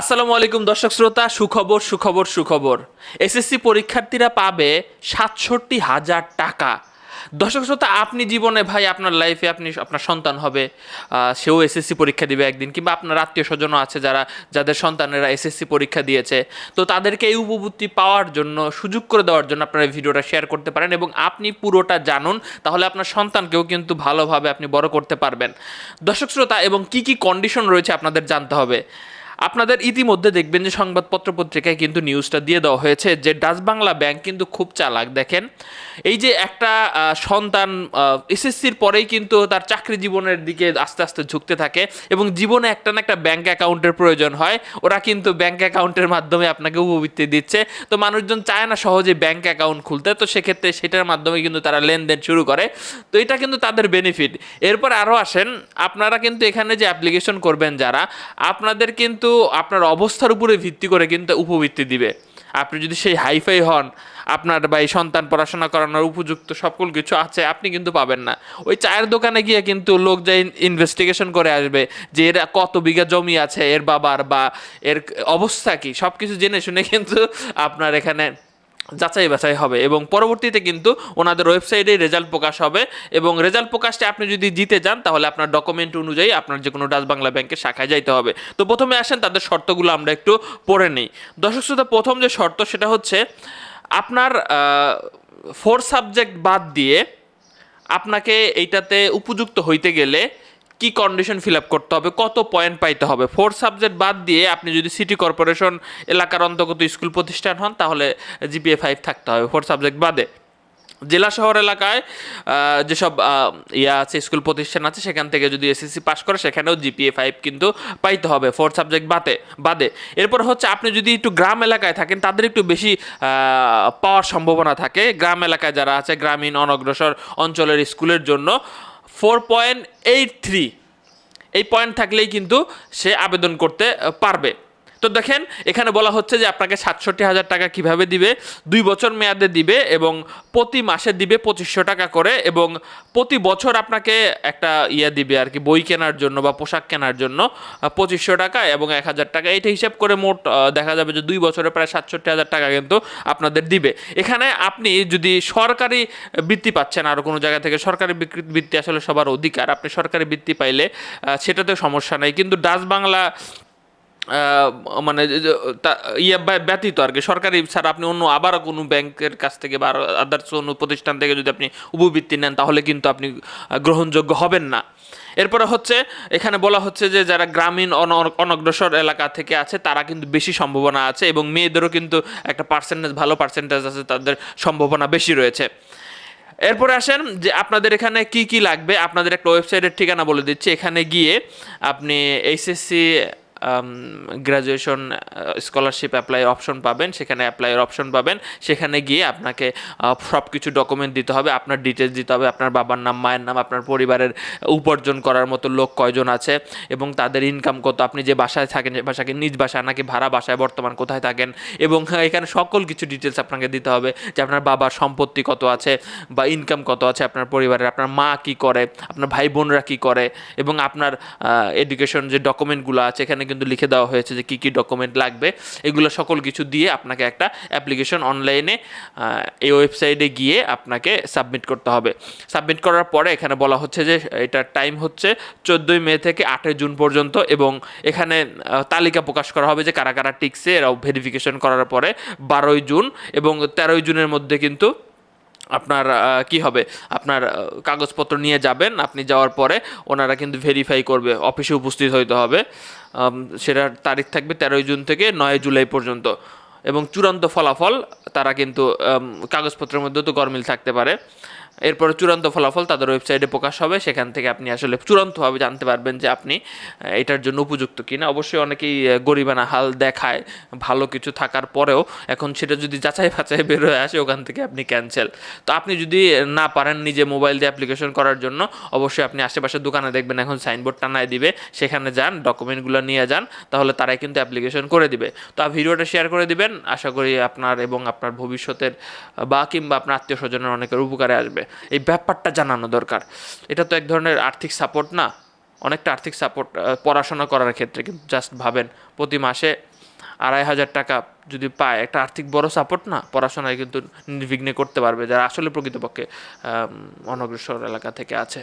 আসসালামু আলাইকুম দর্শক শ্রোতা, সুখবর সুখবর সুখবর। এসএসসি পরীক্ষার্থীরা পাবে সাতষট্টি হাজার টাকা। দর্শক শ্রোতা, আপনি জীবনে ভাই আপনার লাইফে আপনি আপনার সন্তান হবে সেও এসএসসি পরীক্ষা দিবে একদিন, কিংবা আপনার আত্মীয় স্বজনও আছে যারা, যাদের সন্তানেরা এসএসসি পরীক্ষা দিয়েছে। তো তাদেরকে এই উপবৃত্তি পাওয়ার জন্য, সুযোগ করে দেওয়ার জন্য আপনারা ভিডিওটা শেয়ার করতে পারেন এবং আপনি পুরোটা জানুন, তাহলে আপনার সন্তানকেও কিন্তু ভালোভাবে আপনি বড় করতে পারবেন। দর্শক শ্রোতা, এবং কি কি কন্ডিশন রয়েছে আপনাদের জানতে হবে? আপনাদের ইতিমধ্যে দেখবেন যে সংবাদপত্র পত্রিকায় কিন্তু নিউজটা দিয়ে দেওয়া হয়েছে যে ডাচ বাংলা ব্যাংক কিন্তু খুব চালাক। দেখেন, এই যে একটা সন্তান এসএসসির পরেই কিন্তু তার চাকরি জীবনের দিকে আস্তে আস্তে ঝুঁকতে থাকে এবং জীবনে একটা না একটা ব্যাংক অ্যাকাউন্টের প্রয়োজন হয়। ওরা কিন্তু ব্যাংক অ্যাকাউন্টের মাধ্যমে আপনাকে উপবৃত্তি দিচ্ছে। তো মানুষজন চায় না সহজে ব্যাংক অ্যাকাউন্ট খুলতে। তো সেক্ষেত্রে সেটার মাধ্যমে কিন্তু তারা লেনদেন শুরু করে। তো এটা কিন্তু তাদের বেনিফিট এরপর আরও আসেন, আপনারা কিন্তু এখানে যে অ্যাপ্লিকেশন করবেন যারা, আপনাদের কিন্তু আপনার অবস্থার উপরে ভিত্তি করে কিন্তু উপবৃত্তি দিবে। আপনি যদি সেই হাইফাই হন, আপনার বা এই সন্তান পড়াশোনা করানোর উপযুক্ত সকল কিছু আছে, আপনি কিন্তু পাবেন না। ওই চায়ের দোকানে গিয়ে কিন্তু লোক যাই ইনভেস্টিগেশন করে আসবে, যে এর কত বিঘা জমি আছে, এর বাবার বা এর অবস্থা কি সব কিছু জেনে শুনে কিন্তু আপনার এখানে যাচাই বাছাই হবে এবং পরবর্তীতে কিন্তু ওনাদের ওয়েবসাইটে রেজাল্ট প্রকাশ হবে এবং রেজাল্ট প্রকাশটা আপনি যদি জিতে যান, তাহলে আপনার ডকুমেন্ট অনুযায়ী আপনার যে কোনো ডাচ বাংলা ব্যাংকের শাখায় যাইতে হবে। তো প্রথমে আসেন, তাদের শর্তগুলো আমরা একটু পড়ে নিই। দর্শক শ্রোতা, প্রথম যে শর্ত সেটা হচ্ছে, আপনার ফোর সাবজেক্ট বাদ দিয়ে আপনাকে এইটাতে উপযুক্ত হইতে গেলে কি কন্ডিশন ফিল আপ করতে হবে, কত পয়েন্ট পাইতে হবে? ফোর সাবজেক্ট বাদ দিয়ে আপনি যদি সিটি কর্পোরেশন এলাকার অন্তর্গত স্কুল প্রতিষ্ঠান হন, তাহলে জিপিএ ফাইভ থাকতে হবে ফোর সাবজেক্ট বাদে। জেলা শহর এলাকায় যেসব ইয়া আছে স্কুল প্রতিষ্ঠান আছে, সেখান থেকে যদি এসএসসি পাস করে, সেখানেও জিপিএ ফাইভ কিন্তু পাইতে হবে ফোর সাবজেক্ট বাদে বাদে। এরপর হচ্ছে আপনি যদি একটু গ্রাম এলাকায় থাকেন, তাদের একটু বেশি পাওয়ার সম্ভাবনা থাকে। গ্রাম এলাকায় যারা আছে, গ্রামীণ, অনগ্রসর অঞ্চলের স্কুলের জন্য ফোর পয়েন্ট এইট থ্রি। এই পয়েন্ট থাকলেই কিন্তু সে আবেদন করতে পারবে। তো দেখেন, এখানে বলা হচ্ছে যে আপনাকে সাতষট্টি হাজার টাকা কীভাবে দিবে? দুই বছর মেয়াদে দিবে এবং প্রতি মাসে দিবে পঁচিশশো টাকা করে এবং প্রতি বছর আপনাকে একটা ইয়া দিবে আর কি, বই কেনার জন্য বা পোশাক কেনার জন্য পঁচিশশো টাকা এবং এক হাজার টাকা। এইটা হিসাব করে মোট দেখা যাবে যে দুই বছরে প্রায় সাতষট্টি হাজার টাকা কিন্তু আপনাদের দিবে। এখানে আপনি যদি সরকারি বৃত্তি পাচ্ছেন, আর কোনো জায়গা থেকে সরকারি বৃত্তি আসলে সবার অধিকার। আপনি সরকারি বৃত্তি পাইলে সেটাতে সমস্যা নেই। কিন্তু ডাচ বাংলা মানে ইয়ে ব্যা- ব্যতীত আর কি। সরকারি ছাড়া আপনি অন্য আবার কোনো ব্যাংকের কাছ থেকে বা আদার্স কোনো প্রতিষ্ঠান থেকে যদি আপনি উপবৃত্তি নেন, তাহলে কিন্তু আপনি গ্রহণযোগ্য হবেন না। এরপরে হচ্ছে, এখানে বলা হচ্ছে যে যারা গ্রামীণ অন- অনগ্রসর এলাকা থেকে আছে, তারা কিন্তু বেশি সম্ভাবনা আছে এবং মেয়েদেরও কিন্তু একটা পার্সেন্টেজ ভালো পার্সেন্টেজ আছে, তাদের সম্ভাবনা বেশি রয়েছে। এরপরে আসেন যে আপনাদের এখানে কি কি লাগবে? আপনাদের একটা ওয়েবসাইটের ঠিকানা বলে দিচ্ছি। এখানে গিয়ে আপনি HSC graduation scholarship apply option পাবেন সেখানে অ্যাপ্লাইয়ের অপশন পাবেন সেখানে গিয়ে আপনাকে সব কিছু ডকুমেন্ট দিতে হবে আপনার ডিটেলস দিতে হবে আপনার বাবার নাম মায়ের নাম আপনার পরিবারের উপার্জন করার মতো লোক কয়জন আছে এবং তাদের ইনকাম কত আপনি যে বাসায় থাকেন যে বাসাকে নিজ বাসায় নাকি ভাড়া বাসায় বর্তমান কোথায় থাকেন এবং হ্যাঁ, এখানে সকল কিছু ডিটেলস আপনাকে দিতে হবে যে আপনার বাবার সম্পত্তি কত আছে বা ইনকাম কত আছে আপনার পরিবারের আপনার মা কি করে আপনার ভাই বোনরা কি করে এবং আপনার এডুকেশন যে ডকুমেন্টগুলো আছে এখানে কিন্তু লিখে দেওয়া হয়েছে যে কী কী ডকুমেন্ট লাগবে। এগুলো সকল কিছু দিয়ে আপনাকে একটা অ্যাপ্লিকেশন অনলাইনে এই ওয়েবসাইটে গিয়ে আপনাকে সাবমিট করতে হবে। সাবমিট করার পরে এখানে বলা হচ্ছে যে এটার টাইম হচ্ছে চোদ্দোই মে থেকে আটই জুন পর্যন্ত এবং এখানে তালিকা প্রকাশ করা হবে যে কারা কারা টিকছে এরাও ভেরিফিকেশন করার পরে বারোই জুন এবং তেরোই জুনের মধ্যে কিন্তু আপনার কি হবে? আপনার কাগজপত্র নিয়ে যাবেন, আপনি যাওয়ার পরে ওনারা কিন্তু ভেরিফাই করবে অফিসে উপস্থিত হইতে হবে। সেটার তারিখ থাকবে তেরোই জুন থেকে নয় জুলাই পর্যন্ত। এবং চূড়ান্ত ফলাফল, তারা কিন্তু কাগজপত্রের মধ্যে তো গরমিল থাকতে পারে। এরপরে চূড়ান্ত ফলাফল তাদের ওয়েবসাইটে প্রকাশ হবে, সেখান থেকে আপনি আসলে চূড়ান্তভাবে জানতে পারবেন যে আপনি এটার জন্য উপযুক্ত কিনা। অবশ্যই অনেকেই গরিবানা হাল দেখায়, ভালো কিছু থাকার পরেও। এখন সেটা যদি যাচাই ফাচাই বের হয়ে আসে, ওখান থেকে আপনি ক্যান্সেল তো আপনি যদি না পারেন নিজে মোবাইল দিয়ে অ্যাপ্লিকেশন করার জন্য, অবশ্যই আপনি আশেপাশের দোকানে দেখবেন, এখন সাইনবোর্ড টানায় দিবে। সেখানে যান ডকুমেন্টগুলো নিয়ে যান, তাহলে তারাই কিন্তু অ্যাপ্লিকেশন করে দিবে। তো ভিডিওটা শেয়ার করে দিবেন। আশা করি আপনার এবং আপনার ভবিষ্যতের বা কিংবা আপনার আত্মীয় স্বজনের অনেকের উপকারে আসবে। এই ব্যাপারটা জানানো দরকার। এটা তো এক ধরনের আর্থিক সাপোর্ট না। অনেকটা আর্থিক সাপোর্ট পড়াশোনা করার ক্ষেত্রে কিন্তু জাস্ট ভাবেন, প্রতি মাসে আড়াই হাজার টাকা যদি পায়, একটা আর্থিক বড় সাপোর্ট না? পড়াশোনায় কিন্তু নির্বিঘ্নে করতে পারবে, যারা আসলে প্রকৃতপক্ষে অনগ্রসর এলাকা থেকে আছে।